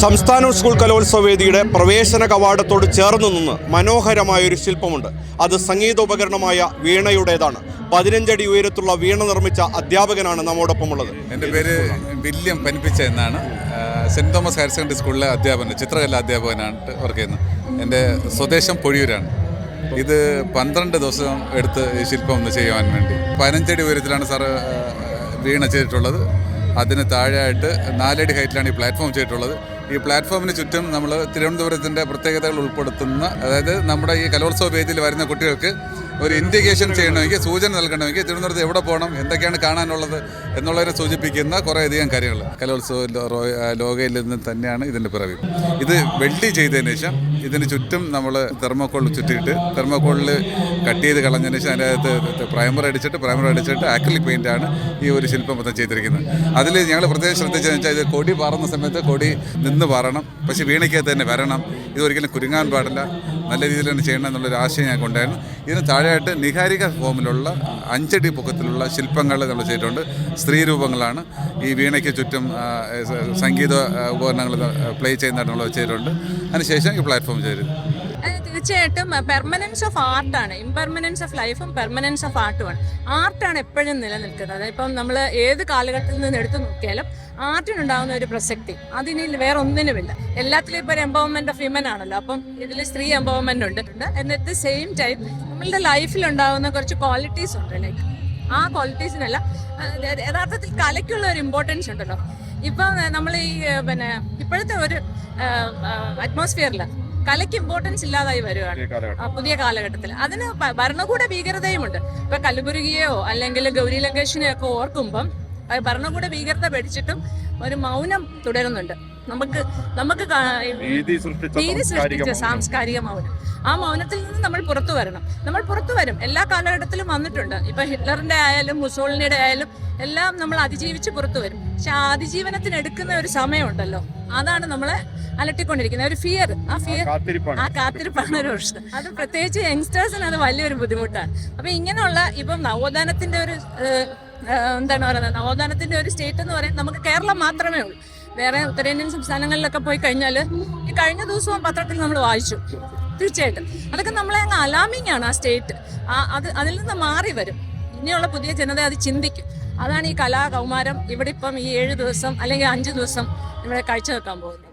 സംസ്ഥാന സ്കൂൾ കലോത്സവ വേദിയുടെ പ്രവേശന കവാടത്തോട് ചേർന്ന് നിന്ന് മനോഹരമായൊരു ശില്പമുണ്ട്. അത് സംഗീതോപകരണമായ വീണയുടേതാണ്. പതിനഞ്ചടി ഉയരത്തുള്ള വീണ നിർമ്മിച്ച അധ്യാപകനാണ് നമ്മോടൊപ്പമുള്ളത്. എന്റെ പേര് വില്യം പനിപ്പിച്ച എന്നാണ്. Saint saint Thomas higher secondary സ്കൂളിലെ അധ്യാപകൻ ചിത്രകല അധ്യാപകനാണ് വർക്ക് ചെയ്യുന്നത് എന്റെ സ്വദേശം പൊഴിയൂരാണ്. ഇത് പന്ത്രണ്ട് ദിവസം എടുത്ത് ഈ ശില്പം ഒന്ന് ചെയ്യുവാൻ വേണ്ടി. പതിനഞ്ചടി ഉയരത്തിലാണ് സാറ് വീണ ചെയ്തിട്ടുള്ളത്. അതിന് താഴെയായിട്ട് നാലടി ഹൈറ്റിലാണ് ഈ പ്ലാറ്റ്ഫോം ചെയ്തിട്ടുള്ളത്. ഈ പ്ലാറ്റ്ഫോമിന് ചുറ്റും നമ്മൾ തിരുവനന്തപുരത്തിന്റെ പ്രത്യേകതകൾ ഉൾപ്പെടുത്തുന്ന അതായത് നമ്മുടെ ഈ കലോത്സവ വേദിയിൽ വരുന്ന കുട്ടികൾക്ക് ഒരു ഇൻഡിക്കേഷൻ ചെയ്യണമെങ്കിൽ സൂചന നൽകണമെങ്കിൽ തിരുവനന്തപുരത്ത് എവിടെ പോകണം എന്തൊക്കെയാണ് കാണാനുള്ളത് എന്നുള്ളതിനെ സൂചിപ്പിക്കുന്ന കുറേ കുറേയധികം കാര്യങ്ങൾ. കലോത്സവ ലോകയിൽ നിന്ന് തന്നെയാണ് ഇതിന്റെ പിറവി. ഇത് വെള്ളി ചെയ്തതിന് ശേഷം ഇതിന് ചുറ്റും നമ്മൾ തെർമോക്കോൾ ചുറ്റിയിട്ട് തെർമോക്കോളിൽ കട്ട് ചെയ്ത് കളഞ്ഞതിന് ശേഷം അതിനകത്ത് പ്രൈമർ അടിച്ചിട്ട് പ്രൈമർ അടിച്ചിട്ട് ആക്രിലിക് പെയിന്റാണ് ഈ ഒരു ശില്പം മൊത്തം ചെയ്തിരിക്കുന്നത്. അതിൽ ഞങ്ങൾ പ്രത്യേകം ശ്രദ്ധിച്ചതെന്ന് വെച്ചാൽ ഇത് കൊടി പാറുന്ന സമയത്ത് കൊടി നിന്ന് പാറണം പക്ഷേ വീണയ്ക്കകത്ത് തന്നെ വരണം. ഇതൊരിക്കലും കുരുങ്ങാൻ പാടില്ല. നല്ല രീതിയിൽ തന്നെ ചെയ്യണം എന്നുള്ളൊരു ആശയം ഞങ്ങൾക്ക് ഉണ്ടായിരുന്നു ഇതിന് താഴെയായിട്ട് നിഹാരിക ഫോമിലുള്ള അഞ്ചടി പൊക്കത്തിലുള്ള ശില്പങ്ങൾ നമ്മൾ ചെയ്തിട്ടുണ്ട്. സ്ത്രീ രൂപങ്ങളാണ്. ഈ വീണയ്ക്ക് ചുറ്റും സംഗീത ഉപകരണങ്ങൾ പ്ലേ ചെയ്യുന്നതായിട്ട് നമ്മൾ ചെയ്തിട്ടുണ്ട്. അതിനുശേഷം ഈ പ്ലാറ്റ്ഫോം ചെയ്തിരുന്നു. തീർച്ചയായിട്ടും പെർമനൻസ് ഓഫ് ആർട്ടാണ് ഇംപെർമനൻസ് ഓഫ് ലൈഫും പെർമനൻസ് ഓഫ് ആർട്ടുമാണ് ആർട്ടാണ് എപ്പോഴും നിലനിൽക്കുന്നത്. ഇപ്പം നമ്മൾ ഏത് കാലഘട്ടത്തിൽ നിന്ന് എടുത്തു നോക്കിയാലും ആർട്ടിനുണ്ടാകുന്ന ഒരു പ്രസക്തി. അതിന് വേറെ ഒന്നിനുമില്ല എല്ലാത്തിലും ഇപ്പോൾ ഒരു എംപവർമെന്റ് ഓഫ് വിമൻ ആണല്ലോ. അപ്പം ഇതിൽ സ്ത്രീ എംപവർമെന്റ് ഉണ്ട്. And at the same time നമ്മളുടെ ലൈഫിൽ ഉണ്ടാകുന്ന കുറച്ച് ക്വാളിറ്റീസ് ഉണ്ട്. ലൈക്ക് ആ ക്വാളിറ്റീസിനല്ല യഥാർത്ഥത്തിൽ കലയ്ക്കുള്ള ഒരു ഇമ്പോർട്ടൻസ് ഉണ്ടല്ലോ. ഇപ്പം നമ്മൾ ഈ പിന്നെ ഇപ്പോഴത്തെ ഒരു അറ്റ്മോസ്ഫിയറിൽ കലയ്ക്ക് ഇമ്പോർട്ടൻസ് ഇല്ലാതായി വരികയാണ് പുതിയ കാലഘട്ടത്തിൽ അതിന് ഭരണകൂട ഭീകരതയുമുണ്ട്. ഇപ്പൊ കലബുരുകിയോ അല്ലെങ്കിൽ ഗൗരി ലങ്കേഷിനെയോ ഒക്കെ ഓർക്കുമ്പം ഭരണകൂട ഭീകരത പഠിച്ചിട്ടും ഒരു മൗനം തുടരുന്നുണ്ട്. നമുക്ക് നമുക്ക് രീതി സൃഷ്ടിച്ച സാംസ്കാരിക മൗനം. ആ മൗനത്തിൽ നിന്ന് നമ്മൾ പുറത്തു വരണം. നമ്മൾ പുറത്തു വരും. എല്ലാ കാലഘട്ടത്തിലും വന്നിട്ടുണ്ട്. ഇപ്പൊ ഹിറ്റ്ലറിന്റെ ആയാലും മുസോളിനിയുടെ ആയാലും എല്ലാം നമ്മൾ അതിജീവിച്ച് പുറത്തു വരും. പക്ഷെ ആ അതിജീവനത്തിന് എടുക്കുന്ന ഒരു സമയമുണ്ടല്ലോ. അതാണ് നമ്മളെ അലട്ടിക്കൊണ്ടിരിക്കുന്നത്. ഒരു ഫിയർ ആ ഫിയർ ആ കാത്തിരിപ്പാണ്. ഒരു പ്രശ്നം. അത് പ്രത്യേകിച്ച് യങ്സ്റ്റേഴ്സിന് അത് വലിയൊരു ബുദ്ധിമുട്ടാണ്. അപ്പൊ ഇങ്ങനെയുള്ള ഇപ്പം നവോത്ഥാനത്തിന്റെ ഒരു എന്താണ് പറയുന്നത്? നവോത്ഥാനത്തിന്റെ ഒരു സ്റ്റേറ്റ് എന്ന് പറയുന്നത് നമുക്ക് കേരളം മാത്രമേ ഉള്ളൂ. വേറെ ഉത്തരേന്ത്യൻ സംസ്ഥാനങ്ങളിലൊക്കെ പോയി കഴിഞ്ഞാൽ ഈ കഴിഞ്ഞ ദിവസവും പത്രത്തിൽ നമ്മൾ വായിച്ചു. തീർച്ചയായിട്ടും. അതൊക്കെ നമ്മളെ അങ്ങ് അലാമിങ് ആണ് ആ സ്റ്റേറ്റ്. ആ അത് അതിൽ നിന്ന് മാറി വരും. ഇനിയുള്ള പുതിയ ജനത അത് ചിന്തിക്കും. അതാണ് ഈ കലാകൗമാരം ഇവിടെ ഇപ്പം ഈ ഏഴ് ദിവസം അല്ലെങ്കിൽ അഞ്ച് ദിവസം ഇവിടെ കാഴ്ചവെക്കാൻ പോകുന്നത്.